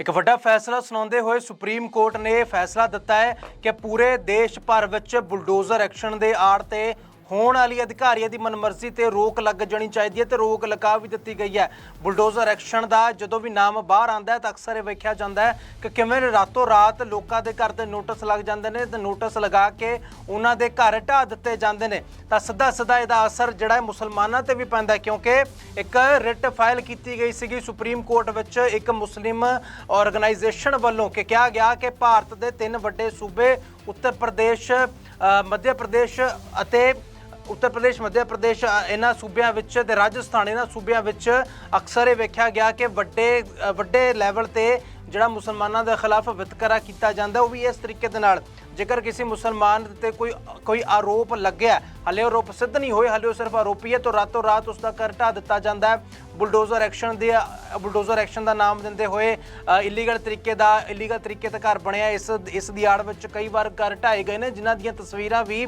ਇੱਕ ਵੱਡਾ ਫੈਸਲਾ ਸੁਣਾਉਂਦੇ ਹੋਏ ਸੁਪਰੀਮ ਕੋਰਟ ਨੇ ਫੈਸਲਾ ਦਿੱਤਾ ਹੈ ਕਿ ਪੂਰੇ ਦੇਸ਼ ਭਰ ਵਿੱਚ ਬੁਲਡੋਜ਼ਰ ਐਕਸ਼ਨ ਦੇ ਆੜ ਤੇ ਹੋਣ ਵਾਲੀ ਅਧਿਕਾਰੀਆਂ ਦੀ ਮਨਮਰਜ਼ੀ ਤੇ ਰੋਕ ਲੱਗ ਜਾਣੀ ਚਾਹੀਦੀ ਹੈ ਤੇ ਰੋਕ ਲਗਾ ਵੀ ਦਿੱਤੀ ਗਈ ਹੈ। ਬੁਲਡੋਜ਼ਰ ਐਕਸ਼ਨ ਦਾ ਜਦੋਂ ਵੀ ਨਾਮ ਬਾਹਰ ਆਂਦਾ ਹੈ ਤਾਂ ਅਕਸਰ ਇਹ ਵੇਖਿਆ ਜਾਂਦਾ ਹੈ ਕਿ ਕਿਵੇਂ ਰਾਤੋਂ ਰਾਤ ਲੋਕਾਂ ਦੇ ਘਰ ਤੇ ਨੋਟਿਸ ਲੱਗ ਜਾਂਦੇ ਨੇ ਤੇ ਨੋਟਿਸ ਲਗਾ ਕੇ ਉਹਨਾਂ ਦੇ ਘਰ ਢਾਹ ਦਿੱਤੇ ਜਾਂਦੇ ਨੇ। ਤਾਂ ਸਿੱਧਾ ਸਿੱਧਾ ਇਹਦਾ ਅਸਰ ਜਿਹੜਾ ਹੈ ਮੁਸਲਮਾਨਾਂ ਤੇ ਵੀ ਪੈਂਦਾ ਕਿਉਂਕਿ ਇੱਕ ਰਿਟ ਫਾਈਲ ਕੀਤੀ ਗਈ ਸੀਗੀ ਸੁਪਰੀਮ ਕੋਰਟ ਵਿੱਚ ਇੱਕ ਮੁਸਲਿਮ ਆਰਗੇਨਾਈਜੇਸ਼ਨ ਵੱਲੋਂ ਕਿ ਕਿਹਾ ਗਿਆ ਕਿ ਭਾਰਤ ਦੇ ਤਿੰਨ ਵੱਡੇ ਸੂਬੇ ਉੱਤਰ ਪ੍ਰਦੇਸ਼ ਮੱਧ ਪ੍ਰਦੇਸ਼ ਅਤੇ ਉੱਤਰ ਪ੍ਰਦੇਸ਼, ਮੱਧ ਪ੍ਰਦੇਸ਼ ਇਹਨਾਂ ਸੂਬਿਆਂ ਵਿੱਚ ਤੇ ਰਾਜਸਥਾਨ, ਇਹਨਾਂ ਸੂਬਿਆਂ ਵਿੱਚ ਅਕਸਰ ਇਹ ਵੇਖਿਆ ਗਿਆ ਕਿ ਵੱਡੇ ਵੱਡੇ ਲੈਵਲ ਤੇ ਜਿਹੜਾ ਮੁਸਲਮਾਨਾਂ ਦੇ ਖਿਲਾਫ ਵਿਤਕਰਾ ਕੀਤਾ ਜਾਂਦਾ, ਉਹ ਵੀ ਇਸ ਤਰੀਕੇ ਦੇ ਨਾਲ। ਜੇਕਰ ਕਿਸੇ ਮੁਸਲਮਾਨ ਤੇ ਕੋਈ ਕੋਈ ਆਰੋਪ ਲੱਗਿਆ, ਹਲੇ ਆਰੋਪ ਸਿੱਧ ਨਹੀਂ ਹੋਏ, ਹਲੇ ਉਹ ਸਿਰਫ ਆਰੋਪੀ ਹੈ, ਤਾਂ ਰਾਤੋਂ ਰਾਤ ਉਸ ਦਾ ਕਰ ਢਾਹ ਦਿੱਤਾ ਜਾਂਦਾ ਹੈ। ਬੁਲਡੋਜ਼ਰ ਐਕਸ਼ਨ ਦੇ ਬੁਲਡੋਜ਼ਰ ਐਕਸ਼ਨ ਦਾ ਨਾਮ ਦਿੰਦੇ ਹੋਏ ਇਲੀਗਲ ਤਰੀਕੇ ਦਾ ਇਲੀਗਲ ਤਰੀਕੇ ਤੇ ਘਰ ਬਣਿਆ। ਇਸ ਇਸ ਦੀ ਆੜ ਵਿੱਚ ਕਈ ਵਾਰ ਘਰ ਢਾਏ ਗਏ ਨੇ, ਜਿਨ੍ਹਾਂ ਦੀਆਂ ਤਸਵੀਰਾਂ ਵੀ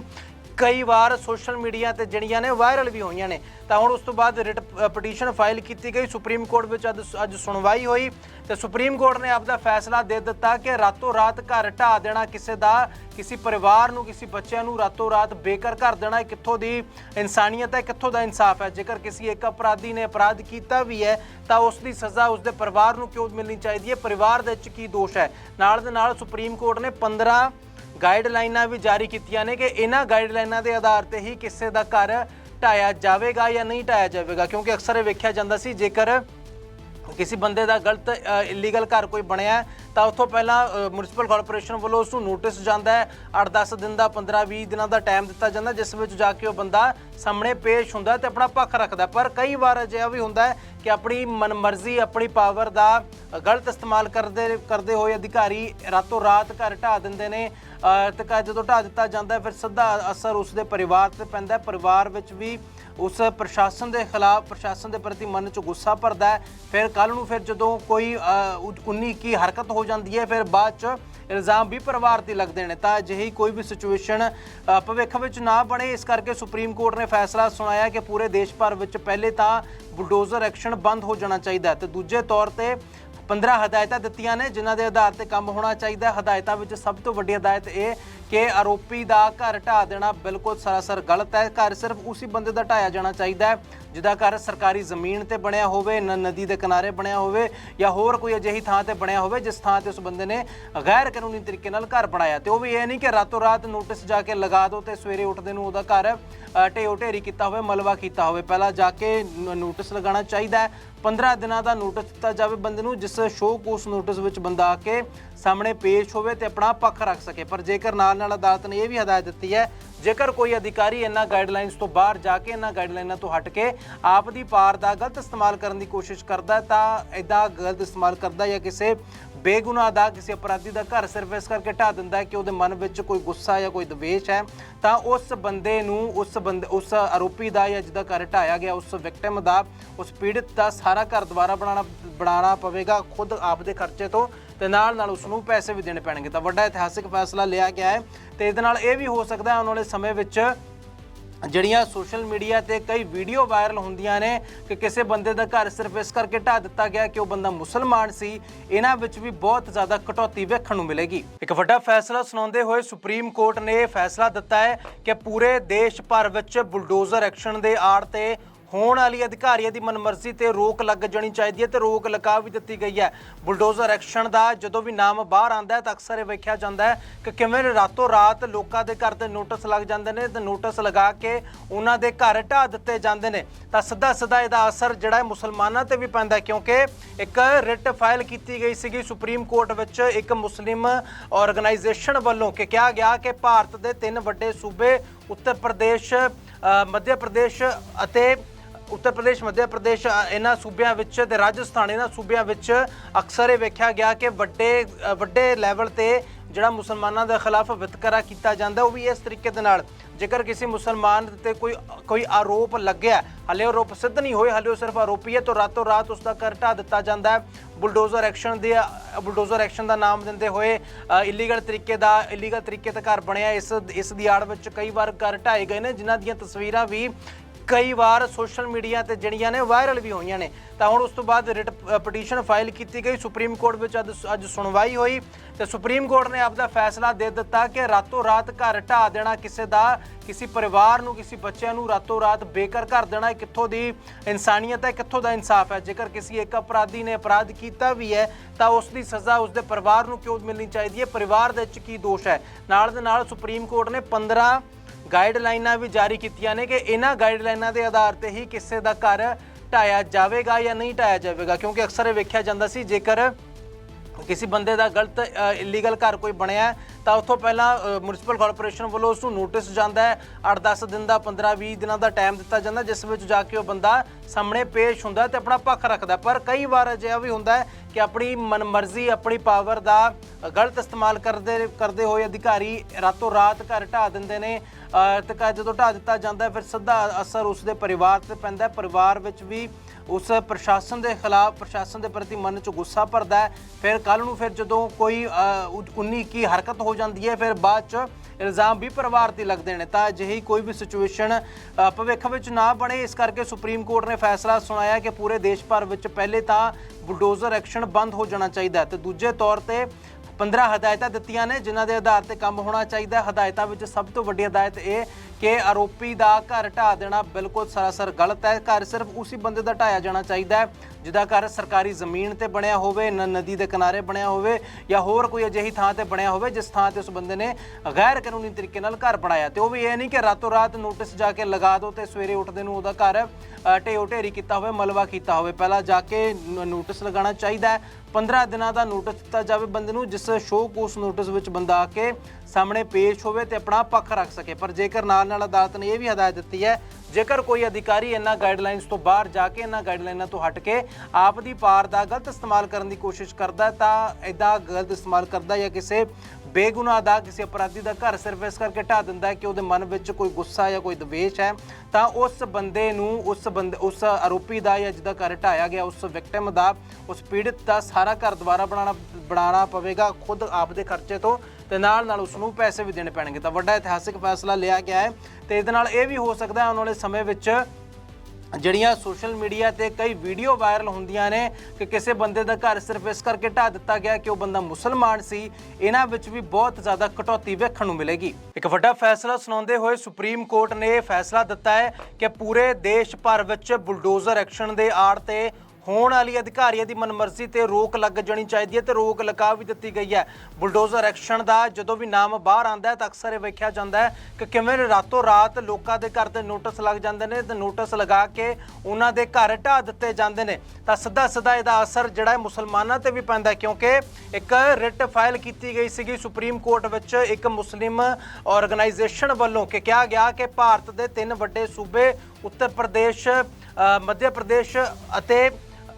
ਕਈ ਵਾਰ ਸੋਸ਼ਲ ਮੀਡੀਆ ਤੇ ਜਿਹੜੀਆਂ ਨੇ ਵਾਇਰਲ ਵੀ ਹੋਈਆਂ ਨੇ, ਤਾਂ ਹੁਣ ਉਸ ਤੋਂ ਬਾਅਦ ਰਿਟ ਪਟੀਸ਼ਨ ਫਾਈਲ ਕੀਤੀ ਗਈ। ਸੁਪਰੀਮ ਕੋਰਟ ਵਿੱਚ ਅੱਜ ਅੱਜ ਸੁਣਵਾਈ ਹੋਈ ਤੇ ਸੁਪਰੀਮ ਕੋਰਟ ਨੇ ਆਪਦਾ ਫੈਸਲਾ ਦੇ ਦਿੱਤਾ ਕਿ ਰਾਤੋਂ ਰਾਤ ਘਰ ਢਾ ਦੇਣਾ ਕਿਸੇ ਦਾ, ਕਿਸੇ ਪਰਿਵਾਰ ਨੂੰ, ਕਿਸੇ ਬੱਚਿਆਂ ਨੂੰ ਰਾਤੋਂ ਰਾਤ ਬੇਕਰ ਕਰ ਦੇਣਾ ਕਿੱਥੋਂ ਦੀ ਇਨਸਾਨੀਅਤ ਹੈ, ਕਿੱਥੋਂ ਦਾ ਇਨਸਾਫ ਹੈ? ਜੇਕਰ ਕਿਸੇ ਇੱਕ ਅਪਰਾਧੀ ਨੇ ਅਪਰਾਧ ਕੀਤਾ ਵੀ ਹੈ, ਤਾਂ ਉਸ ਦੀ ਸਜ਼ਾ ਉਸ ਦੇ ਪਰਿਵਾਰ ਨੂੰ ਕਿਉਂ ਮਿਲਣੀ ਚਾਹੀਦੀ ਹੈ? ਪਰਿਵਾਰ ਦੇ ਵਿੱਚ ਕੀ ਦੋਸ਼ ਹੈ? ਨਾਲ ਦੇ ਨਾਲ ਸੁਪਰੀਮ ਕੋਰਟ ਨੇ 15 ਗਾਈਡਲਾਈਨਾਂ ਵੀ ਜਾਰੀ ਕੀਤੀਆਂ ਨੇ ਕਿ ਇਹਨਾਂ ਗਾਈਡਲਾਈਨਾਂ ਦੇ ਆਧਾਰ ਤੇ ਹੀ ਕਿਸੇ ਦਾ ਘਰ ਢਾਇਆ ਜਾਵੇਗਾ ਜਾਂ ਨਹੀਂ ਢਾਇਆ ਜਾਵੇਗਾ, ਕਿਉਂਕਿ ਅਕਸਰ ਇਹ ਵੇਖਿਆ ਜਾਂਦਾ ਸੀ, ਜੇਕਰ ਕਿਸੇ ਬੰਦੇ ਦਾ ਗਲਤ ਇਲੀਗਲ ਘਰ ਕੋਈ ਬਣਿਆ ਤਾਂ ਉੱਥੋਂ ਪਹਿਲਾਂ ਮਿਊਨਿਸਪਲ ਕਾਰਪੋਰੇਸ਼ਨ ਵੱਲੋਂ ਉਸ ਨੂੰ ਨੋਟਿਸ ਜਾਂਦਾ ਹੈ 8-10 ਦਿਨ ਦਾ 15-20 ਦਿਨਾਂ ਦਾ ਟਾਈਮ ਦਿੱਤਾ ਜਾਂਦਾ, ਜਿਸ ਵਿੱਚ ਜਾ ਕੇ ਉਹ ਬੰਦਾ ਸਾਹਮਣੇ ਪੇਸ਼ ਹੁੰਦਾ ਹੈ ਤੇ ਆਪਣਾ ਪੱਖ ਰੱਖਦਾ ਪਰ ਕਈ ਵਾਰ ਅਜਿਹਾ ਵੀ ਹੁੰਦਾ ਹੈ ਕਿ ਆਪਣੀ ਮਨਮਰਜ਼ੀ, ਆਪਣੀ ਪਾਵਰ ਦਾ ਗਲਤ ਇਸਤੇਮਾਲ ਕਰਦੇ ਕਰਦੇ ਹੋਏ ਅਧਿਕਾਰੀ ਰਾਤੋਂ ਰਾਤ ਘਰ ਢਾ ਦਿੰਦੇ ਨੇ ਅ, ਜਦੋਂ ਢਾ ਦਿੱਤਾ ਜਾਂਦਾ ਫਿਰ ਸਿੱਧਾ ਅਸਰ ਉਸ ਦੇ ਪਰਿਵਾਰ ਤੇ ਪੈਂਦਾ ਪਰਿਵਾਰ ਵਿੱਚ ਵੀ ਉਸ ਪ੍ਰਸ਼ਾਸਨ ਦੇ ਖਿਲਾਫ ਪ੍ਰਸ਼ਾਸਨ ਦੇ ਪ੍ਰਤੀ ਮਨ 'ਚ ਗੁੱਸਾ ਭਰਦਾ ਹੈ। ਫਿਰ ਕੱਲ ਨੂੰ ਫਿਰ ਜਦੋਂ ਕੋਈ ਅ, ਉ- ਉਨੀ ਕੀ ਹਰਕਤ ਹੋ ਜਾਂਦੀ ਹੈ ਫਿਰ ਬਾਅਦ 'ਚ ਇਲਜ਼ਾਮ ਵੀ ਪਰਿਵਾਰ ਤੇ ਲੱਗਦੇ ਨੇ। ਤਾਂ ਅਜਿਹੀ ਕੋਈ ਵੀ ਸਿਚੁਏਸ਼ਨ ਭਵਿੱਖ ਵਿੱਚ ਨਾ ਬਣੇ ਇਸ ਕਰਕੇ ਸੁਪਰੀਮ ਕੋਰਟ ਨੇ ਫੈਸਲਾ ਸੁਣਾਇਆ ਕਿ ਪੂਰੇ ਦੇਸ਼ ਭਰ ਵਿੱਚ ਪਹਿਲੇ ਤਾਂ ਬੁਲਡੋਜ਼ਰ ਐਕਸ਼ਨ ਬੰਦ ਹੋ ਜਾਣਾ ਚਾਹੀਦਾ ਹੈ। ਤੇ ਦੂਜੇ ਤੌਰ ਤੇ 15 ਹਦਾਇਤਾਂ ਦਿੱਤੀਆਂ ਨੇ, ਜਿਨ੍ਹਾਂ ਦੇ ਆਧਾਰ ਤੇ ਕੰਮ ਹੋਣਾ ਚਾਹੀਦਾ ਹਦਾਇਤਾਂ ਵਿੱਚ ਸਭ ਤੋਂ ਵੱਡੀ ਹਦਾਇਤ ਇਹ ਕਿ ਆਰੋਪੀ ਦਾ ਘਰ ਢਾ ਦੇਣਾ ਬਿਲਕੁਲ ਸਰਾਸਰ ਗਲਤ ਹੈ। ਘਰ ਸਿਰਫ ਉਸੇ ਬੰਦੇ ਦਾ ਢਾਇਆ ਜਾਣਾ ਚਾਹੀਦਾ ਹੈ, ਜਿਹਦਾ ਘਰ ਸਰਕਾਰੀ ਜ਼ਮੀਨ ਤੇ ਬਣਿਆ ਹੋਵੇ, ਨ- ਨਦੀ ਦੇ ਕਿਨਾਰੇ ਬਣਿਆ ਹੋਵੇ ਜਾਂ ਹੋਰ ਕੋਈ ਅਜਿਹੀ ਥਾਂ ਤੇ ਬਣਿਆ ਹੋਵੇ, ਜਿਸ ਥਾਂ ਤੇ ਉਸ ਬੰਦੇ ਨੇ ਗੈਰ ਕਾਨੂੰਨੀ ਤਰੀਕੇ ਨਾਲ ਘਰ ਬਣਾਇਆ। ਤੇ ਉਹ ਵੀ ਇਹ ਨਹੀਂ ਕਿ ਰਾਤੋਂ ਰਾਤ ਨੋਟਿਸ ਜਾ ਕੇ ਲਗਾ ਦਿਓ ਤੇ ਸਵੇਰੇ ਉੱਠਦੇ ਨੂੰ ਉਹਦਾ ਘਰ ਢੇਓ ਢੇਰੀ ਕੀਤਾ ਹੋਵੇ ਮਲਵਾ ਕੀਤਾ ਹੋਵੇ। ਪਹਿਲਾਂ ਜਾ ਕੇ ਨੋਟਿਸ ਲਗਾਉਣਾ ਚਾਹੀਦਾ ਹੈ। 15 ਦਿਨਾਂ ਦਾ ਨੋਟਿਸ ਦਿੱਤਾ ਜਾਵੇ ਬੰਦੇ ਨੂੰ, ਜਿਸ ਸ਼ੋਕ ਉਸ ਨੋਟਿਸ ਵਿੱਚ ਬੰਦਾ ਆ ਕੇ ਸਾਹਮਣੇ ਪੇਸ਼ ਹੋਵੇ ਤੇ ਆਪਣਾ ਪੱਖ ਰੱਖ ਸਕੇ। ਪਰ ਜੇਕਰ ਨਾਲ ਨਾਲ ਅਦਾਲਤ ਨੇ ਇਹ ਵੀ ਹਦਾਇਤ ਦਿੱਤੀ ਹੈ, ਜੇਕਰ ਕੋਈ ਅਧਿਕਾਰੀ ਇਹਨਾਂ ਗਾਈਡਲਾਈਨਸ ਤੋਂ ਬਾਹਰ ਜਾ ਕੇ ਇਹਨਾਂ ਗਾਈਡਲਾਈਨਾਂ ਤੋਂ ਹਟ ਕੇ ਆਪ ਦੀ ਪਾਰ ਦਾ ਗਲਤ ਇਸਤੇਮਾਲ ਕਰਨ ਦੀ ਕੋਸ਼ਿਸ਼ ਕਰਦਾ ਤਾਂ ਇਦਾਂ ਗਲਤ ਇਸਤੇਮਾਲ ਕਰਦਾ ਜਾਂ ਕਿਸੇ ਬੇਗੁਨਾਹ ਦਾ, ਕਿਸੇ ਅਪਰਾਧੀ ਦਾ ਘਰ ਸਿਰਫ ਇਸ ਕਰਕੇ ਢਾ ਦਿੰਦਾ ਕਿ ਉਹਦੇ ਮਨ ਵਿੱਚ ਕੋਈ ਗੁੱਸਾ ਜਾਂ ਕੋਈ ਦਵੇਸ਼ ਹੈ, ਤਾਂ ਉਸ ਬੰਦੇ ਨੂੰ, ਉਸ ਬੰਦੇ, ਉਸ ਆਰੋਪੀ ਦਾ ਜਾਂ ਜਿਹਦਾ ਘਰ ਢਾਇਆ ਗਿਆ, ਉਸ ਵਿਕਟਿਮ ਦਾ, ਉਸ ਪੀੜਤ ਦਾ ਸਾਰਾ ਘਰ ਦੁਬਾਰਾ ਬਣਾਉਣਾ ਬਣਾਉਣਾ ਪਵੇਗਾ, ਖੁਦ ਆਪ ਦੇ ਖਰਚੇ ਤੋਂ ਤੇ ਨਾਲ ਨਾਲ ਉਸ ਨੂੰ ਪੈਸੇ ਵੀ ਦੇਣੇ ਪੈਣਗੇ। ਤਾਂ ਵੱਡਾ ਇਤਿਹਾਸਿਕ ਫੈਸਲਾ ਲਿਆ ਗਿਆ ਹੈ ਤੇ ਇਹਦੇ ਨਾਲ ਇਹ ਵੀ ਹੋ ਸਕਦਾ ਹੈ ਆਉਣ ਵਾਲੇ ਸਮੇਂ ਵਿੱਚ ਜਿਹੜੀਆਂ ਸੋਸ਼ਲ ਮੀਡੀਆ ਤੇ ਕਈ ਵੀਡੀਓ ਵਾਇਰਲ ਹੁੰਦੀਆਂ ਨੇ ਕਿ ਕਿਸੇ ਬੰਦੇ ਦਾ ਘਰ ਸਿਰਫ ਇਸ ਕਰਕੇ ਢਾ ਦਿੱਤਾ ਗਿਆ ਕਿ ਉਹ ਬੰਦਾ ਮੁਸਲਮਾਨ ਸੀ, ਇਹਨਾਂ ਵਿੱਚ ਵੀ ਬਹੁਤ ਜ਼ਿਆਦਾ ਕਟੌਤੀ ਵੇਖਣ ਨੂੰ ਮਿਲੇਗੀ। ਇੱਕ ਵੱਡਾ ਫੈਸਲਾ ਸੁਣਾਉਂਦੇ ਹੋਏ ਸੁਪਰੀਮ ਕੋਰਟ ਨੇ ਇਹ ਫੈਸਲਾ ਦਿੱਤਾ ਹੈ ਕਿ ਪੂਰੇ ਦੇਸ਼ ਭਰ ਵਿੱਚ ਬੁਲਡੋਜ਼ਰ ਐਕਸ਼ਨ ਦੇ ਆੜ ਤੇ ਹੋਣ ਵਾਲੀ ਅਧਿਕਾਰੀਆਂ ਦੀ ਮਨਮਰਜ਼ੀ ਤੇ ਰੋਕ ਲੱਗ ਜਾਣੀ ਚਾਹੀਦੀ ਹੈ ਤੇ ਰੋਕ ਲਗਾ ਵੀ ਦਿੱਤੀ ਗਈ ਹੈ। ਬੁਲਡੋਜ਼ਰ ਐਕਸ਼ਨ ਦਾ ਜਦੋਂ ਵੀ ਨਾਮ ਬਾਹਰ ਆਂਦਾ ਹੈ ਤਾਂ ਅਕਸਰ ਇਹ ਵੇਖਿਆ ਜਾਂਦਾ ਹੈ ਕਿ ਕਿਵੇਂ ਰਾਤੋਂ ਰਾਤ ਲੋਕਾਂ ਦੇ ਘਰ ਤੇ ਨੋਟਿਸ ਲੱਗ ਜਾਂਦੇ ਨੇ ਤੇ ਨੋਟਿਸ ਲਗਾ ਕੇ ਉਹਨਾਂ ਦੇ ਘਰ ਢਾਹ ਦਿੱਤੇ ਜਾਂਦੇ ਨੇ। ਤਾਂ ਸਿੱਧਾ ਸਿੱਧਾ ਇਹਦਾ ਅਸਰ ਜਿਹੜਾ ਹੈ ਮੁਸਲਮਾਨਾਂ ਤੇ ਵੀ ਪੈਂਦਾ ਕਿਉਂਕਿ ਇੱਕ ਰਿਟ ਫਾਈਲ ਕੀਤੀ ਗਈ ਸੀਗੀ ਸੁਪਰੀਮ ਕੋਰਟ ਵਿੱਚ ਇੱਕ ਮੁਸਲਿਮ ਆਰਗੇਨਾਈਜੇਸ਼ਨ ਵੱਲੋਂ ਕਿ ਕਿਹਾ ਗਿਆ ਕਿ ਭਾਰਤ ਦੇ ਤਿੰਨ ਵੱਡੇ ਸੂਬੇ ਉੱਤਰ ਪ੍ਰਦੇਸ਼ ਮੱਧ ਪ੍ਰਦੇਸ਼ ਅਤੇ ਉੱਤਰ ਪ੍ਰਦੇਸ਼, ਮੱਧ ਪ੍ਰਦੇਸ਼ ਇਹਨਾਂ ਸੂਬਿਆਂ ਵਿੱਚ ਤੇ ਰਾਜਸਥਾਨ, ਇਹਨਾਂ ਸੂਬਿਆਂ ਵਿੱਚ ਅਕਸਰ ਇਹ ਵੇਖਿਆ ਗਿਆ ਕਿ ਵੱਡੇ ਵੱਡੇ ਲੈਵਲ ਤੇ ਜਿਹੜਾ ਮੁਸਲਮਾਨਾਂ ਦੇ ਖਿਲਾਫ ਵਿਤਕਰਾ ਕੀਤਾ ਜਾਂਦਾ, ਉਹ ਵੀ ਇਸ ਤਰੀਕੇ ਦੇ ਨਾਲ। ਜੇਕਰ ਕਿਸੇ ਮੁਸਲਮਾਨ ਤੇ ਕੋਈ ਕੋਈ ਆਰੋਪ ਲੱਗਿਆ, ਹਲੇ ਆਰੋਪ ਸਿੱਧ ਨਹੀਂ ਹੋਏ, ਹਲੇ ਉਹ ਸਿਰਫ ਆਰੋਪੀ ਹੈ, ਤਾਂ ਰਾਤੋਂ ਰਾਤ ਉਸ ਦਾ ਘਰ ਢਾਹ ਦਿੱਤਾ ਜਾਂਦਾ ਹੈ। ਬੁਲਡੋਜ਼ਰ ਐਕਸ਼ਨ ਦੇ ਬੁਲਡੋਜ਼ਰ ਐਕਸ਼ਨ ਦਾ ਨਾਮ ਦਿੰਦੇ ਹੋਏ ਇਲੀਗਲ ਤਰੀਕੇ ਦਾ ਇਲੀਗਲ ਤਰੀਕੇ ਤੇ ਘਰ ਬਣਿਆ। ਇਸ ਇਸ ਦੀ ਆੜ ਵਿੱਚ ਕਈ ਵਾਰ ਘਰ ਢਾਏ ਗਏ ਨੇ, ਜਿਨ੍ਹਾਂ ਦੀਆਂ ਤਸਵੀਰਾਂ ਵੀ ਕਈ ਵਾਰ ਸੋਸ਼ਲ ਮੀਡੀਆ ਤੇ ਜਿਹੜੀਆਂ ਨੇ ਵਾਇਰਲ ਵੀ ਹੋਈਆਂ ਨੇ, ਤਾਂ ਹੁਣ ਉਸ ਤੋਂ ਬਾਅਦ ਰਿਟ ਪਟੀਸ਼ਨ ਫਾਈਲ ਕੀਤੀ ਗਈ। ਸੁਪਰੀਮ ਕੋਰਟ ਵਿੱਚ ਅੱਜ ਅੱਜ ਸੁਣਵਾਈ ਹੋਈ ਤੇ ਸੁਪਰੀਮ ਕੋਰਟ ਨੇ ਆਪਦਾ ਫੈਸਲਾ ਦੇ ਦਿੱਤਾ ਕਿ ਰਾਤੋਂ ਰਾਤ ਘਰ ਢਾ ਦੇਣਾ ਕਿਸੇ ਦਾ, ਕਿਸੇ ਪਰਿਵਾਰ ਨੂੰ, ਕਿਸੇ ਬੱਚਿਆਂ ਨੂੰ ਰਾਤੋਂ ਰਾਤ ਬੇਘਰ ਕਰ ਦੇਣਾ ਕਿੱਥੋਂ ਦੀ ਇਨਸਾਨੀਅਤ ਹੈ, ਕਿੱਥੋਂ ਦਾ ਇਨਸਾਫ ਹੈ? ਜੇਕਰ ਕਿਸੇ ਇੱਕ ਅਪਰਾਧੀ ਨੇ ਅਪਰਾਧ ਕੀਤਾ ਵੀ ਹੈ, ਤਾਂ ਉਸ ਦੀ ਸਜ਼ਾ ਉਸ ਦੇ ਪਰਿਵਾਰ ਨੂੰ ਕਿਉਂ ਮਿਲਣੀ ਚਾਹੀਦੀ ਹੈ? ਪਰਿਵਾਰ ਦੇ ਵਿੱਚ ਕੀ ਦੋਸ਼ ਹੈ? ਨਾਲ ਦੇ ਨਾਲ ਸੁਪਰੀਮ ਕੋਰਟ ਨੇ 15 ਗਾਈਡਲਾਈਨਾਂ ਵੀ ਜਾਰੀ ਕੀਤੀਆਂ ਨੇ ਕਿ ਇਹਨਾਂ ਗਾਈਡਲਾਈਨਾਂ ਦੇ ਆਧਾਰ ਤੇ ਹੀ ਕਿਸੇ ਦਾ ਘਰ ਢਾਇਆ ਜਾਵੇਗਾ ਜਾਂ ਨਹੀਂ ਢਾਇਆ ਜਾਵੇਗਾ, ਕਿਉਂਕਿ ਅਕਸਰ ਇਹ ਵੇਖਿਆ ਜਾਂਦਾ ਸੀ ਜੇਕਰ ਕਿਸੇ ਬੰਦੇ ਦਾ ਗਲਤ ਇਲੀਗਲ ਘਰ ਕੋਈ ਬਣਿਆ ਤਾਂ ਉੱਥੋਂ ਪਹਿਲਾਂ ਮਿਊਨਿਸਪਲ ਕਾਰਪੋਰੇਸ਼ਨ ਵੱਲੋਂ ਉਸ ਨੂੰ ਨੋਟਿਸ ਜਾਂਦਾ ਹੈ 8-10 ਦਿਨ ਦਾ 15-20 ਦਿਨਾਂ ਦਾ ਟਾਈਮ ਦਿੱਤਾ ਜਾਂਦਾ ਜਿਸ ਵਿੱਚ ਜਾ ਕੇ ਉਹ ਬੰਦਾ ਸਾਹਮਣੇ ਪੇਸ਼ ਹੁੰਦਾ ਹੈ ਤੇ ਆਪਣਾ ਪੱਖ ਰੱਖਦਾ ਪਰ ਕਈ ਵਾਰ ਅਜਿਹਾ ਵੀ ਹੁੰਦਾ ਹੈ ਕਿ ਆਪਣੀ ਮਨਮਰਜ਼ੀ ਆਪਣੀ ਪਾਵਰ ਦਾ ਗਲਤ ਇਸਤੇਮਾਲ ਕਰਦੇ ਕਰਦੇ ਹੋਏ ਅਧਿਕਾਰੀ ਰਾਤੋਂ ਰਾਤ ਘਰ ਢਾ ਦਿੰਦੇ ਨੇ ਅ, ਤੇ ਘਰ ਜਦੋਂ ਢਾ ਦਿੱਤਾ ਜਾਂਦਾ ਫਿਰ ਸਿੱਧਾ ਅਸਰ ਉਸ ਦੇ ਪਰਿਵਾਰ ਤੇ ਪੈਂਦਾ ਪਰਿਵਾਰ ਵਿੱਚ ਵੀ ਉਸ ਪ੍ਰਸ਼ਾਸਨ ਦੇ ਖਿਲਾਫ ਪ੍ਰਸ਼ਾਸਨ ਦੇ ਪ੍ਰਤੀ ਮਨ 'ਚ ਗੁੱਸਾ ਭਰਦਾ ਹੈ। ਫਿਰ ਕੱਲ ਨੂੰ ਫਿਰ ਜਦੋਂ ਕੋਈ ਅ, ਉ- ਉਨੀ ਕੀ ਹਰਕਤ ਹੋ ਜਾਂਦੀ ਹੈ ਫਿਰ ਬਾਅਦ 'ਚ ਇਲਜ਼ਾਮ ਵੀ ਪਰਿਵਾਰ ਤੇ ਲੱਗਦੇ ਨੇ। ਤਾਂ ਅਜਿਹੀ ਕੋਈ ਵੀ ਸਿਚੁਏਸ਼ਨ ਭਵਿੱਖ ਵਿੱਚ ਨਾ ਬਣੇ ਇਸ ਕਰਕੇ ਸੁਪਰੀਮ ਕੋਰਟ ਨੇ ਫੈਸਲਾ ਸੁਣਾਇਆ ਕਿ ਪੂਰੇ ਦੇਸ਼ ਭਰ ਵਿੱਚ ਪਹਿਲੇ ਤਾਂ ਬੁਲਡੋਜ਼ਰ ਐਕਸ਼ਨ ਬੰਦ ਹੋ ਜਾਣਾ ਚਾਹੀਦਾ ਹੈ ਤੇ ਦੂਜੇ ਤੌਰ ਤੇ 15 ਹਦਾਇਤਾਂ ਦਿੱਤੀਆਂ ਨੇ ਜਿਨ੍ਹਾਂ ਦੇ ਆਧਾਰ ਤੇ ਕੰਮ ਹੋਣਾ ਚਾਹੀਦਾ ਹਦਾਇਤਾਂ ਵਿੱਚ ਸਭ ਤੋਂ ਵੱਡੀ ਹਦਾਇਤ ਇਹ ਕਿ ਆਰੋਪੀ ਦਾ ਘਰ ਢਾ ਦੇਣਾ ਬਿਲਕੁਲ ਸਰਾਸਰ ਗਲਤ ਹੈ। ਘਰ ਸਿਰਫ ਉਸੇ ਬੰਦੇ ਦਾ ਢਾਇਆ ਜਾਣਾ ਚਾਹੀਦਾ ਹੈ, ਜਿਹਦਾ ਘਰ ਸਰਕਾਰੀ ਜ਼ਮੀਨ ਤੇ ਬਣਿਆ ਹੋਵੇ, ਨ- ਨਦੀ ਦੇ ਕਿਨਾਰੇ ਬਣਿਆ ਹੋਵੇ ਜਾਂ ਹੋਰ ਕੋਈ ਅਜਿਹੀ ਥਾਂ ਤੇ ਬਣਿਆ ਹੋਵੇ, ਜਿਸ ਥਾਂ ਤੇ ਉਸ ਬੰਦੇ ਨੇ ਗੈਰ ਕਾਨੂੰਨੀ ਤਰੀਕੇ ਨਾਲ ਘਰ ਬਣਾਇਆ। ਤੇ ਉਹ ਵੀ ਇਹ ਨਹੀਂ ਕਿ ਰਾਤੋਂ ਰਾਤ ਨੋਟਿਸ ਜਾ ਕੇ ਲਗਾ ਦਿਓ ਤੇ ਸਵੇਰੇ ਉੱਠਦੇ ਨੂੰ ਉਹਦਾ ਘਰ ਢੇਓ ਢੇਰੀ ਕੀਤਾ ਹੋਵੇ ਮਲਵਾ ਕੀਤਾ ਹੋਵੇ। ਪਹਿਲਾਂ ਜਾ ਕੇ ਨੋਟਿਸ ਲਗਾਉਣਾ ਚਾਹੀਦਾ ਹੈ। 15 ਦਿਨਾਂ ਦਾ ਨੋਟਿਸ ਦਿੱਤਾ ਜਾਵੇ ਬੰਦੇ ਨੂੰ, ਜਿਸ ਸ਼ੋਕ ਉਸ ਨੋਟਿਸ ਵਿੱਚ ਬੰਦਾ ਆ ਕੇ ਸਾਹਮਣੇ ਪੇਸ਼ ਹੋਵੇ ਤੇ ਆਪਣਾ ਪੱਖ ਰੱਖ ਸਕੇ। ਪਰ ਜੇਕਰ ਨਾਲ ਨਾਲ ਅਦਾਲਤ ਨੇ ਇਹ ਵੀ ਹਦਾਇਤ ਦਿੱਤੀ ਹੈ, ਜੇਕਰ ਕੋਈ ਅਧਿਕਾਰੀ ਇਹਨਾਂ ਗਾਈਡਲਾਈਨਸ ਤੋਂ ਬਾਹਰ ਜਾ ਕੇ ਇਹਨਾਂ ਗਾਈਡਲਾਈਨਾਂ ਤੋਂ ਹਟ ਕੇ ਆਪ ਦੀ ਪਾਰ ਦਾ ਗਲਤ ਇਸਤੇਮਾਲ ਕਰਨ ਦੀ ਕੋਸ਼ਿਸ਼ ਕਰਦਾ ਤਾਂ ਇਦਾਂ ਗਲਤ ਇਸਤੇਮਾਲ ਕਰਦਾ ਜਾਂ ਕਿਸੇ ਬੇਗੁਨਾਹ ਦਾ, ਕਿਸੇ ਅਪਰਾਧੀ ਦਾ ਘਰ ਸਿਰਫ ਇਸ ਕਰਕੇ ਢਾ ਦਿੰਦਾ ਹੈ ਕਿ ਉਹਦੇ ਮਨ ਵਿੱਚ ਕੋਈ ਗੁੱਸਾ ਜਾਂ ਕੋਈ ਦਵੇਸ਼ ਹੈ, ਤਾਂ ਉਸ ਬੰਦੇ ਨੂੰ, ਉਸ ਬੰਦੇ, ਉਸ ਆਰੋਪੀ ਦਾ ਜਾਂ ਜਿਹਦਾ ਘਰ ਢਾਇਆ ਗਿਆ, ਉਸ ਵਿਕਟਿਮ ਦਾ, ਉਸ ਪੀੜਤ ਦਾ ਸਾਰਾ ਘਰ ਦੁਬਾਰਾ ਬਣਾਉਣਾ ਬਣਾਉਣਾ ਪਵੇਗਾ, ਖੁਦ ਆਪ ਦੇ ਖਰਚੇ ਤੋਂ ਤੇ ਨਾਲ ਨਾਲ ਉਸ ਨੂੰ ਪੈਸੇ ਵੀ ਦੇਣੇ ਪੈਣਗੇ। ਤਾਂ ਵੱਡਾ ਇਤਿਹਾਸਿਕ ਫੈਸਲਾ ਲਿਆ ਗਿਆ ਹੈ ਤੇ ਇਹਦੇ ਨਾਲ ਇਹ ਵੀ ਹੋ ਸਕਦਾ ਹੈ ਆਉਣ ਵਾਲੇ ਸਮੇਂ ਵਿੱਚ ਜਿਹੜੀਆਂ ਸੋਸ਼ਲ ਮੀਡੀਆ ਤੇ ਕਈ ਵੀਡੀਓ ਵਾਇਰਲ ਹੁੰਦੀਆਂ ਨੇ ਕਿ ਕਿਸੇ ਬੰਦੇ ਦਾ ਘਰ ਸਿਰਫ ਇਸ ਕਰਕੇ ਢਾ ਦਿੱਤਾ ਗਿਆ ਕਿ ਉਹ ਬੰਦਾ ਮੁਸਲਮਾਨ ਸੀ, ਇਹਨਾਂ ਵਿੱਚ ਵੀ ਬਹੁਤ ਜ਼ਿਆਦਾ ਕਟੌਤੀ ਵੇਖਣ ਨੂੰ ਮਿਲੇਗੀ। ਇੱਕ ਵੱਡਾ ਫੈਸਲਾ ਸੁਣਾਉਂਦੇ ਹੋਏ ਸੁਪਰੀਮ ਕੋਰਟ ਨੇ ਇਹ ਫੈਸਲਾ ਦਿੱਤਾ ਹੈ ਕਿ ਪੂਰੇ ਦੇਸ਼ ਭਰ ਵਿੱਚ ਬੁਲਡੋਜ਼ਰ ਐਕਸ਼ਨ ਦੇ ਆੜ ਤੇ ਹੋਣ ਵਾਲੀ ਅਧਿਕਾਰੀਆਂ ਦੀ ਮਨਮਰਜ਼ੀ ਤੇ ਰੋਕ ਲੱਗ ਜਾਣੀ ਚਾਹੀਦੀ ਹੈ ਤੇ ਰੋਕ ਲਗਾ ਵੀ ਦਿੱਤੀ ਗਈ ਹੈ। ਬੁਲਡੋਜ਼ਰ ਐਕਸ਼ਨ ਦਾ ਜਦੋਂ ਵੀ ਨਾਮ ਬਾਹਰ ਆਂਦਾ ਹੈ ਤਾਂ ਅਕਸਰ ਇਹ ਵੇਖਿਆ ਜਾਂਦਾ ਹੈ ਕਿ ਕਿਵੇਂ ਰਾਤੋਂ ਰਾਤ ਲੋਕਾਂ ਦੇ ਘਰ ਤੇ ਨੋਟਿਸ ਲੱਗ ਜਾਂਦੇ ਨੇ ਤੇ ਨੋਟਿਸ ਲਗਾ ਕੇ ਉਹਨਾਂ ਦੇ ਘਰ ਢਾ ਦਿੱਤੇ ਜਾਂਦੇ ਨੇ। ਤਾਂ ਸਿੱਧਾ ਸਿੱਧਾ ਇਹਦਾ ਅਸਰ ਜਿਹੜਾ ਹੈ ਮੁਸਲਮਾਨਾਂ ਤੇ ਵੀ ਪੈਂਦਾ ਕਿਉਂਕਿ ਇੱਕ ਰਿਟ ਫਾਈਲ ਕੀਤੀ ਗਈ ਸੀਗੀ ਸੁਪਰੀਮ ਕੋਰਟ ਵਿੱਚ ਇੱਕ ਮੁਸਲਿਮ ਆਰਗੇਨਾਈਜੇਸ਼ਨ ਵੱਲੋਂ ਕਿ ਕਿਹਾ ਗਿਆ ਕਿ ਭਾਰਤ ਦੇ ਤਿੰਨ ਵੱਡੇ ਸੂਬੇ ਉੱਤਰ ਪ੍ਰਦੇਸ਼ ਮੱਧ ਪ੍ਰਦੇਸ਼ ਅਤੇ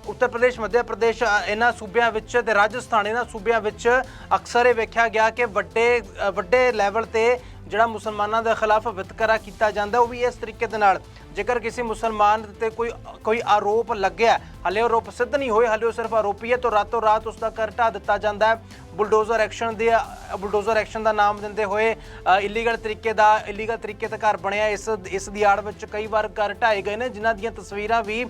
ਉੱਤਰ ਪ੍ਰਦੇਸ਼ ਮੱਧ ਪ੍ਰਦੇਸ਼ ਇਹਨਾਂ ਸੂਬਿਆਂ ਵਿੱਚ ਤੇ ਰਾਜਸਥਾਨ, ਇਹਨਾਂ ਸੂਬਿਆਂ ਵਿੱਚ ਅਕਸਰ ਇਹ ਵੇਖਿਆ ਗਿਆ ਕਿ ਵੱਡੇ ਵੱਡੇ ਲੈਵਲ ਤੇ ਜਿਹੜਾ ਮੁਸਲਮਾਨਾਂ ਦੇ ਖਿਲਾਫ ਵਿਤਕਰਾ ਕੀਤਾ ਜਾਂਦਾ ਉਹ ਵੀ ਇਸ ਤਰੀਕੇ ਦੇ ਨਾਲ। ਜੇਕਰ ਕਿਸੇ ਮੁਸਲਮਾਨ ਤੇ ਕੋਈ ਕੋਈ ਆਰੋਪ ਲੱਗਿਆ, ਹਲੇ ਉਹ ਆਰੋਪ ਸਿੱਧ ਨਹੀਂ ਹੋਏ, ਹਲੇ ਉਹ ਸਿਰਫ ਆਰੋਪੀ ਹੈ, ਤਾਂ ਰਾਤੋਂ ਰਾਤ ਉਸ ਦਾ ਘਰ ਢਾਹ ਦਿੱਤਾ ਜਾਂਦਾ ਹੈ। ਬੁਲਡੋਜ਼ਰ ਐਕਸ਼ਨ ਦੇ ਬੁਲਡੋਜ਼ਰ ਐਕਸ਼ਨ ਦਾ ਨਾਮ ਦਿੰਦੇ ਹੋਏ ਇਲੀਗਲ ਤਰੀਕੇ ਦਾ ਇਲੀਗਲ ਤਰੀਕੇ ਤੇ ਘਰ ਬਣਿਆ, ਇਸ ਇਸ ਦੀ ਆੜ ਵਿੱਚ ਕਈ ਵਾਰ ਘਰ ਢਾਏ ਗਏ ਨੇ, ਜਿਨ੍ਹਾਂ ਦੀਆਂ ਤਸਵੀਰਾਂ ਵੀ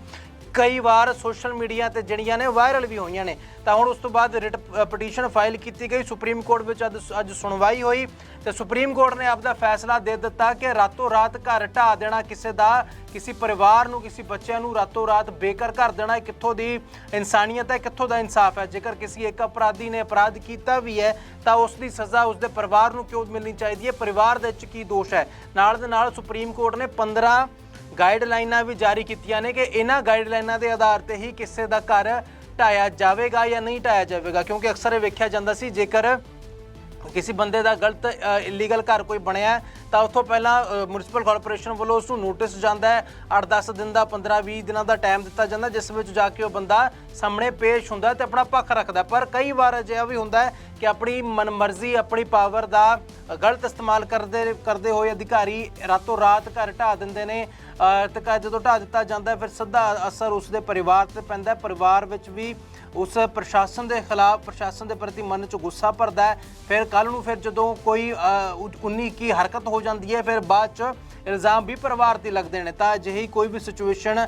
ਕਈ ਵਾਰ ਸੋਸ਼ਲ ਮੀਡੀਆ ਤੇ ਜਿਹੜੀਆਂ ਨੇ ਵਾਇਰਲ ਵੀ ਹੋਈਆਂ ਨੇ। ਤਾਂ ਹੁਣ ਉਸ ਤੋਂ ਬਾਅਦ ਰਿਟ ਪਟੀਸ਼ਨ ਫਾਈਲ ਕੀਤੀ ਗਈ। ਸੁਪਰੀਮ ਕੋਰਟ ਵਿੱਚ ਅੱਜ ਅੱਜ ਸੁਣਵਾਈ ਹੋਈ। ਤੇ ਸੁਪਰੀਮ ਕੋਰਟ ਨੇ ਆਪਦਾ ਫੈਸਲਾ ਦੇ ਦਿੱਤਾ ਕਿ ਰਾਤੋਂ ਰਾਤ ਘਰ ਢਾ ਦੇਣਾ ਕਿਸੇ ਦਾ, ਕਿਸੇ ਪਰਿਵਾਰ ਨੂੰ, ਕਿਸੇ ਬੱਚਿਆਂ ਨੂੰ ਰਾਤੋਂ ਰਾਤ ਬੇਘਰ ਕਰ ਦੇਣਾ ਕਿੱਥੋਂ ਦੀ ਇਨਸਾਨੀਅਤ ਹੈ, ਕਿੱਥੋਂ ਦਾ ਇਨਸਾਫ ਹੈ? ਜੇਕਰ ਕਿਸੇ ਇੱਕ ਅਪਰਾਧੀ ਨੇ ਅਪਰਾਧ ਕੀਤਾ ਵੀ ਹੈ, ਤਾਂ ਉਸ ਦੀ ਸਜ਼ਾ ਉਸ ਦੇ ਪਰਿਵਾਰ ਨੂੰ ਕਿਉਂ ਮਿਲਣੀ ਚਾਹੀਦੀ ਹੈ? ਪਰਿਵਾਰ ਦੇ ਵਿੱਚ ਕੀ ਦੋਸ਼ ਹੈ? ਨਾਲ ਦੇ ਨਾਲ ਸੁਪਰੀਮ ਕੋਰਟ ਨੇ 15 ਗਾਈਡਲਾਈਨਾਂ ਵੀ ਜਾਰੀ ਕੀਤੀਆਂ ਨੇ ਕਿ ਇਹਨਾਂ ਗਾਈਡਲਾਈਨਾਂ ਦੇ ਆਧਾਰ ਤੇ ਹੀ ਕਿਸੇ ਦਾ ਘਰ ਢਾਇਆ ਜਾਵੇਗਾ ਜਾਂ ਨਹੀਂ ਢਾਇਆ ਜਾਵੇਗਾ ਕਿਉਂਕਿ ਅਕਸਰ ਇਹ ਵੇਖਿਆ ਜਾਂਦਾ ਸੀ ਜੇਕਰ ਕਿਸੇ ਬੰਦੇ ਦਾ ਗਲਤ ਇਲੀਗਲ ਘਰ ਕੋਈ ਬਣਿਆ ਹੈ, ਤਾਂ ਉੱਥੋਂ ਪਹਿਲਾਂ ਮਿਊਨਿਸਪਲ ਕਾਰਪੋਰੇਸ਼ਨ ਵੱਲੋਂ ਉਸ ਨੂੰ ਨੋਟਿਸ ਜਾਂਦਾ ਹੈ। 8-10 ਦਿਨ ਦਾ 15-20 ਦਿਨਾਂ ਦਾ ਟਾਈਮ ਦਿੱਤਾ ਜਾਂਦਾ ਜਿਸ ਵਿੱਚ ਜਾ ਕੇ ਉਹ ਬੰਦਾ ਸਾਹਮਣੇ ਪੇਸ਼ ਹੁੰਦਾ ਤੇ ਆਪਣਾ ਪੱਖ ਰੱਖਦਾ। ਪਰ ਕਈ ਵਾਰ ਅਜਿਹਾ ਵੀ ਹੁੰਦਾ ਹੈ ਕਿ ਆਪਣੀ ਮਨਮਰਜ਼ੀ, ਆਪਣੀ ਪਾਵਰ ਦਾ ਗਲਤ ਇਸਤੇਮਾਲ ਕਰਦੇ ਕਰਦੇ ਹੋਏ ਅਧਿਕਾਰੀ ਰਾਤੋਂ ਰਾਤ ਘਰ ਢਾ ਦਿੰਦੇ ਨੇ, ਅਹ, ਤੇ ਘਰ ਜਦੋਂ ਢਾ ਦਿੱਤਾ ਜਾਂਦਾ ਫਿਰ ਸਿੱਧਾ ਅਸਰ ਉਸ ਦੇ ਪਰਿਵਾਰ ਤੇ ਪੈਂਦਾ ਪਰਿਵਾਰ ਵਿੱਚ ਵੀ ਉਸ ਪ੍ਰਸ਼ਾਸਨ ਦੇ ਖਿਲਾਫ, ਪ੍ਰਸ਼ਾਸਨ ਦੇ ਪ੍ਰਤੀ ਮਨ 'ਚ ਗੁੱਸਾ ਭਰਦਾ ਫਿਰ ਕੱਲ ਨੂੰ ਫਿਰ ਜਦੋਂ ਕੋਈ 19 ਕੀ ਹਰਕਤ ਹੋ ਜਾਂਦੀ ਹੈ, ਫਿਰ ਬਾਅਦ 'ਚ ਇਲਜ਼ਾਮ ਵੀ ਪਰਿਵਾਰ ਤੇ ਲੱਗਦੇ ਨੇ। ਤਾਂ ਅਜਿਹੀ ਕੋਈ ਵੀ ਸਿਚੁਏਸ਼ਨ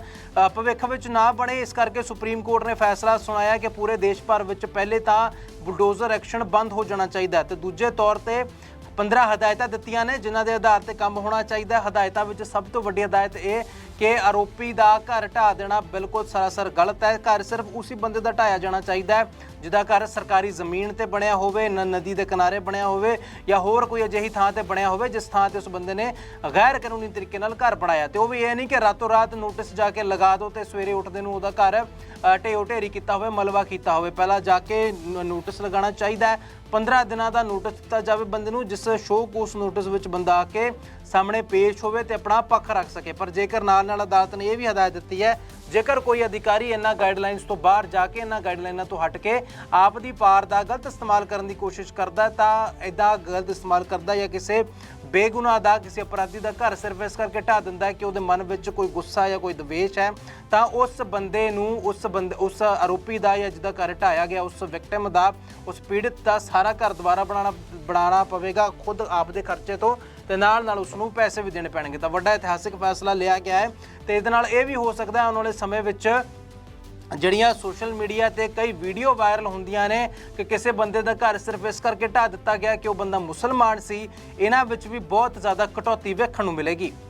ਭਵਿੱਖ ਵਿੱਚ ਨਾ ਬਣੇ, ਇਸ ਕਰਕੇ ਸੁਪਰੀਮ ਕੋਰਟ ਨੇ ਫੈਸਲਾ ਸੁਣਾਇਆ ਕਿ ਪੂਰੇ ਦੇਸ਼ ਭਰ ਵਿੱਚ ਪਹਿਲੇ ਤਾਂ ਬੁਲਡੋਜ਼ਰ ਐਕਸ਼ਨ ਬੰਦ ਹੋ ਜਾਣਾ ਚਾਹੀਦਾ ਹੈ ਤੇ ਦੂਜੇ ਤੌਰ ਤੇ 15 ਹਦਾਇਤਾਂ ਦਿੱਤੀਆਂ ਨੇ, ਜਿਨ੍ਹਾਂ ਦੇ ਆਧਾਰ ਤੇ ਕੰਮ ਹੋਣਾ ਚਾਹੀਦਾ ਹਦਾਇਤਾਂ ਵਿੱਚ ਸਭ ਤੋਂ ਵੱਡੀ ਹਦਾਇਤ ਇਹ ਕਿ ਆਰੋਪੀ ਦਾ ਘਰ ਢਾ ਦੇਣਾ ਬਿਲਕੁਲ ਸਰਾਸਰ ਗਲਤ ਹੈ। ਘਰ ਸਿਰਫ ਉਸੇ ਬੰਦੇ ਦਾ ਢਾਇਆ ਜਾਣਾ ਚਾਹੀਦਾ ਹੈ, ਜਿਹਦਾ ਘਰ ਸਰਕਾਰੀ ਜ਼ਮੀਨ ਤੇ ਬਣਿਆ ਹੋਵੇ, ਨ- ਨਦੀ ਦੇ ਕਿਨਾਰੇ ਬਣਿਆ ਹੋਵੇ ਜਾਂ ਹੋਰ ਕੋਈ ਅਜਿਹੀ ਥਾਂ ਤੇ ਬਣਿਆ ਹੋਵੇ, ਜਿਸ ਥਾਂ ਤੇ ਉਸ ਬੰਦੇ ਨੇ ਗੈਰ ਕਾਨੂੰਨੀ ਤਰੀਕੇ ਨਾਲ ਘਰ ਬਣਾਇਆ। ਤੇ ਉਹ ਵੀ ਇਹ ਨਹੀਂ ਕਿ ਰਾਤੋਂ ਰਾਤ ਨੋਟਿਸ ਜਾ ਕੇ ਲਗਾ ਦਿਓ ਤੇ ਸਵੇਰੇ ਉੱਠਦੇ ਨੂੰ ਉਹਦਾ ਘਰ ਢੇਓ ਢੇਰੀ ਕੀਤਾ ਹੋਵੇ ਮਲਵਾ ਕੀਤਾ ਹੋਵੇ। ਪਹਿਲਾਂ ਜਾ ਕੇ ਨੋਟਿਸ ਲਗਾਉਣਾ ਚਾਹੀਦਾ ਹੈ। 15 ਦਿਨਾਂ ਦਾ ਨੋਟਿਸ ਦਿੱਤਾ ਜਾਵੇ ਬੰਦੇ ਨੂੰ, ਜਿਸ ਸ਼ੋਅ ਉਸ ਨੋਟਿਸ ਵਿੱਚ ਬੰਦਾ ਆ ਕੇ ਸਾਹਮਣੇ ਪੇਸ਼ ਹੋਵੇ ਤੇ ਆਪਣਾ ਪੱਖ ਰੱਖ ਸਕੇ। ਪਰ ਜੇਕਰ ਨਾਲ ਨਾਲ ਅਦਾਲਤ ਨੇ ਇਹ ਵੀ ਹਦਾਇਤ ਦਿੱਤੀ ਹੈ, ਜੇਕਰ ਕੋਈ ਅਧਿਕਾਰੀ ਇਹਨਾਂ ਗਾਈਡਲਾਈਨਸ ਤੋਂ ਬਾਹਰ ਜਾ ਕੇ ਇਹਨਾਂ ਗਾਈਡਲਾਈਨਾਂ ਤੋਂ ਹਟ ਕੇ ਆਪ ਦੀ ਪਾਰ ਦਾ ਗਲਤ ਇਸਤੇਮਾਲ ਕਰਨ ਦੀ ਕੋਸ਼ਿਸ਼ ਕਰਦਾ ਤਾਂ ਇਦਾਂ ਗਲਤ ਇਸਤੇਮਾਲ ਕਰਦਾ ਜਾਂ ਕਿਸੇ ਬੇਗੁਨਾਹ ਦਾ, ਕਿਸੇ ਅਪਰਾਧੀ ਦਾ ਘਰ ਸਿਰਫ ਇਸ ਕਰਕੇ ਢਾ ਦਿੰਦਾ ਹੈ ਕਿ ਉਹਦੇ ਮਨ ਵਿੱਚ ਕੋਈ ਗੁੱਸਾ ਜਾਂ ਕੋਈ ਦਵੇਸ਼ ਹੈ, ਤਾਂ ਉਸ ਬੰਦੇ ਨੂੰ, ਉਸ ਬੰਦੇ, ਉਸ ਆਰੋਪੀ ਦਾ ਜਾਂ ਜਿਹਦਾ ਘਰ ਢਾਇਆ ਗਿਆ, ਉਸ ਵਿਕਟਿਮ ਦਾ, ਉਸ ਪੀੜਤ ਦਾ ਸਾਰਾ ਘਰ ਦੁਬਾਰਾ ਬਣਾਉਣਾ ਬਣਾਉਣਾ ਪਵੇਗਾ, ਖੁਦ ਆਪ ਦੇ ਖਰਚੇ ਤੋਂ ਤੇ ਨਾਲ ਨਾਲ ਉਸ ਨੂੰ ਪੈਸੇ ਵੀ ਦੇਣੇ ਪੈਣਗੇ। ਤਾਂ ਵੱਡਾ ਇਤਿਹਾਸਿਕ ਫੈਸਲਾ ਲਿਆ ਗਿਆ ਹੈ ਤੇ ਇਹਦੇ ਨਾਲ ਇਹ ਵੀ ਹੋ ਸਕਦਾ ਹੈ ਆਉਣ ਵਾਲੇ ਸਮੇਂ ਵਿੱਚ ਜਿਹੜੀਆਂ ਸੋਸ਼ਲ ਮੀਡੀਆ ਤੇ ਕਈ ਵੀਡੀਓ ਵਾਇਰਲ ਹੁੰਦੀਆਂ ਨੇ ਕਿ ਕਿਸੇ ਬੰਦੇ ਦਾ ਘਰ ਸਿਰਫ ਇਸ ਕਰਕੇ ਢਾ ਦਿੱਤਾ ਗਿਆ ਕਿ ਉਹ ਬੰਦਾ ਮੁਸਲਮਾਨ ਸੀ, ਇਹਨਾਂ ਵਿੱਚ ਵੀ ਬਹੁਤ ਜ਼ਿਆਦਾ ਕਟੌਤੀ ਵੇਖਣ ਨੂੰ ਮਿਲੇਗੀ।